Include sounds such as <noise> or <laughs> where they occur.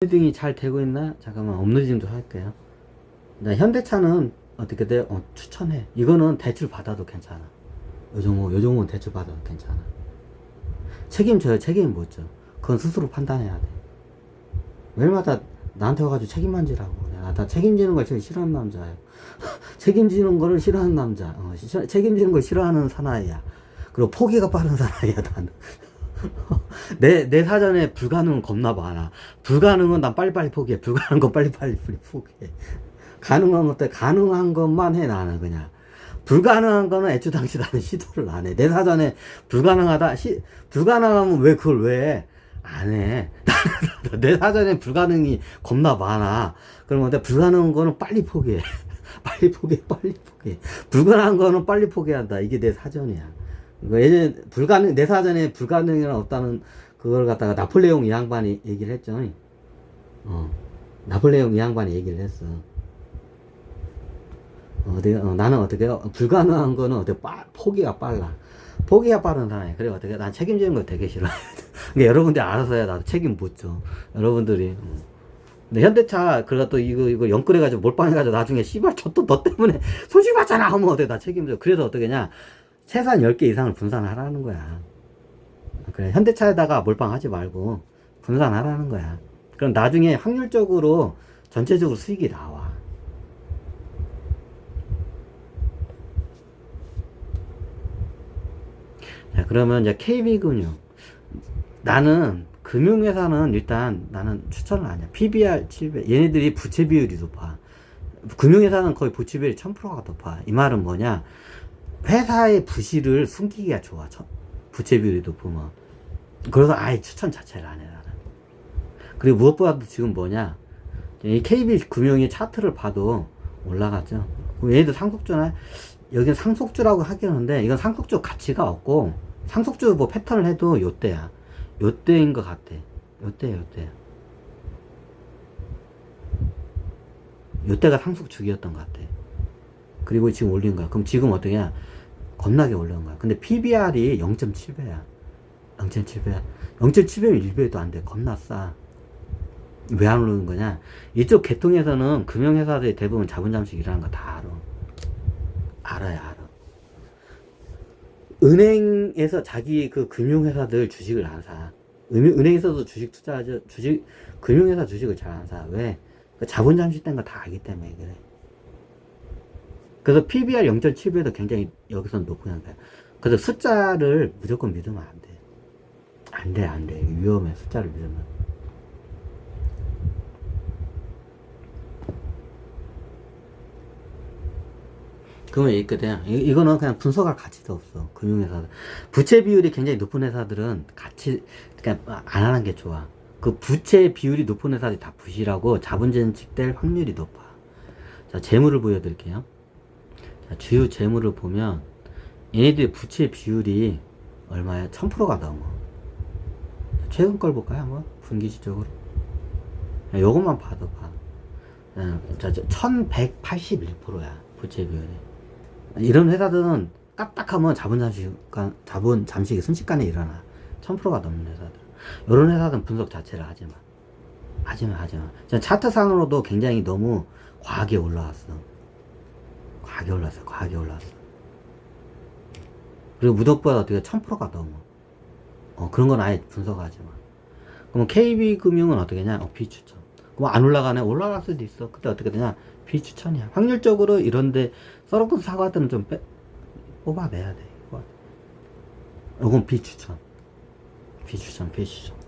업로딩이 잘 되고 있나? 잠깐만 업로딩 좀 할게요. 나 현대차는 어떻게 돼? 어, 추천해. 이거는 대출 받아도 괜찮아. 요정호, 요정호는 대출 받아도 괜찮아. 책임져요. 책임 못 져. 그건 스스로 판단해야 돼. 매일마다 나한테 와가지고 책임만 지라고. 나, 나 책임지는 걸 제일 싫어하는 남자예요. <laughs> 책임지는 거를 싫어하는 남자. 어, 시- 책임지는 걸 싫어하는 사나이야. 그리고 포기가 빠른 사나이야, 나는. <laughs> 내, 내 사전에 불가능은 겁나 많아. 불가능은 난 빨리빨리 포기해. 불가능한 건 빨리빨리 <laughs> 포기해. 가능한 것들, 가능한 것만 해, 나는 그냥. 불가능한 거는 애초당시 나는 시도를 안 해. 내 사전에 불가능하다, 시, 불가능하면 왜 그걸 왜 해? 안 해. <laughs> 내 사전에 불가능이 겁나 많아. 그러면 내가 불가능한 거는 빨리 포기해. 빨리 포기해, 빨리 포기해. 불가능한 거는 빨리 포기한다. 이게 내 사전이야. 이거 예전에 불가능, 내 사전에 불가능이란 없다는 그걸 갖다가 나폴레옹 이 양반이 얘기를 했죠. 어. 나폴레옹 이 양반이 얘기를 했어. 어, 어디, 어, 나는 어떻게, 어, 불가능한 거는 어떻게 빠, 포기가 빨라. 포기가 빠른 사람이야. 그래, 어떻게, 난 책임지는 거 되게 싫어. <laughs> 그러니까 여러분들이 알아서 해야 나도 책임 못 져. 여러분들이. 음. 근데 현대차, 그러다 또 이거, 이거 연끌해가지고 몰빵해가지고 나중에 씨발, 저 또 너 때문에 <laughs> 소식 받잖아! 하면 어떻게 나 책임져. 그래서 어떻게냐. 최소한 10개 이상을 분산하라는 거야. 그래, 현대차에다가 몰빵하지 말고 분산하라는 거야. 그럼 나중에 확률적으로 전체적으로 수익이 나와. 자, 그러면 이제 KB금융. 나는 금융회사는 일단 나는 추천을 안 해. PBR 700. 얘네들이 부채 비율이 높아. 금융회사는 거의 부채 비율이 1000%가 높아. 이 말은 뭐냐? 회사의 부실을 숨기기가 좋아. 저- 부채 비율이 높으면. 그래서 아예 추천 자체를 안 해, 나는. 그리고 무엇보다도 지금 뭐냐? 이 KB 금융의 차트를 봐도 올라가죠. 얘도 상속주나, 여기는 상속주라고 하긴 하는데, 이건 상속주 가치가 없고, 상속주 뭐 패턴을 해도 요때야. 요때인 것 같아. 요때야, 요때. 요때가 상속주기였던 것 같아. 그리고 지금 올린 거야. 그럼 지금 어떠냐? 겁나게 올린 거야. 근데 PBR이 0.7배야. 0.7배야. 0.7배면 1배도 안 돼. 겁나 싸. 왜 안 오르는 거냐? 이쪽 계통에서는 금융회사들이 대부분 자본 잠식이라는 거 다 알아. 알아요, 알아. 은행에서 자기 그 금융회사들 주식을 안 사. 은, 은행에서도 주식 투자하죠. 주식, 금융회사 주식을 잘 안 사. 왜? 그 자본 잠식 된 거 다 알기 때문에 그래. 그래서 PBR 0.7배도 굉장히 여기서 높은 현상. 그래서 숫자를 무조건 믿으면 안 돼. 안 돼, 안 돼. 위험해, 숫자를 믿으면. 그러면 있거든. 이- 이거는 그냥 분석할 가치도 없어. 금융회사들. 부채 비율이 굉장히 높은 회사들은 같이, 그냥 안 하는 게 좋아. 그 부채 비율이 높은 회사들이 다 부실하고 자본 증식될 확률이 높아. 자, 재물을 보여드릴게요. 자, 주요 재물을 보면 얘네들의 부채 비율이 얼마야? 1000%가 넘어. 최근 걸 볼까요? 한번? 분기시적으로. 야, 요것만 봐도 봐. 야, 자, 1181%야. 부채 비율이. 이런 회사들은 까딱하면 자본 잠식, 자본 잠식이 순식간에 일어나. 1000%가 넘는 회사들. 이런 회사들은 분석 자체를 하지 마. 하지 마, 하지 마. 자, 차트상으로도 굉장히 너무 과하게 올라왔어. 과하게 올랐어, 과하게 올랐어. 그리고 무덕보다 어떻게 1000%가 넘어. 어, 그런 건 아예 분석하지 마. 그럼 KB금융은 어떻게 하냐? 어, 비추천. 그럼 안 올라가네? 올라갈 수도 있어. 그때 어떻게 되냐? 비추천이야. 확률적으로 이런데 썰어놓은 사과들은 좀 빼, 뽑아내야 돼. 이거. 요건 비추천. 비추천, 비추천.